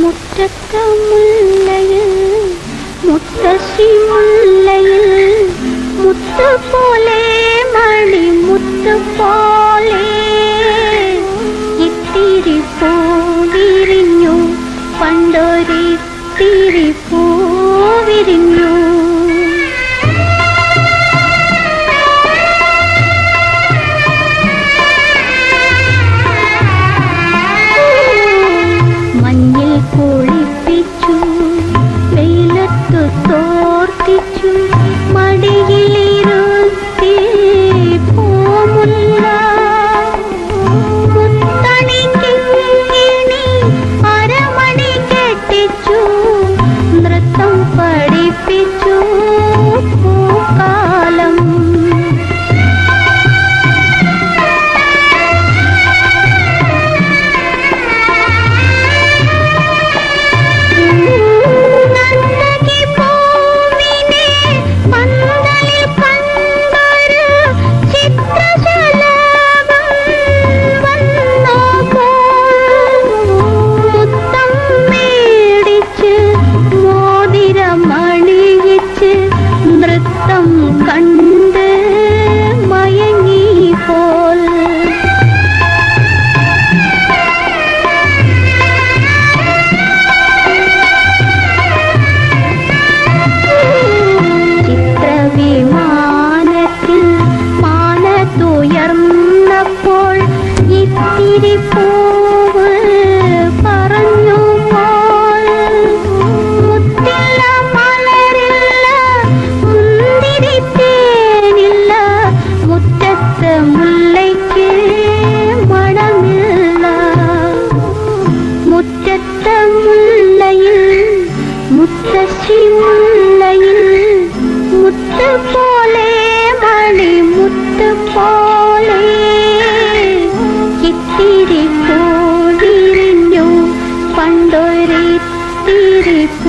മുറ്റത്ത മുല്ലയിൽ മുത്തശ്ശി മുല്ലയിൽ മുത്ത പോലെ മണി 你的福。You.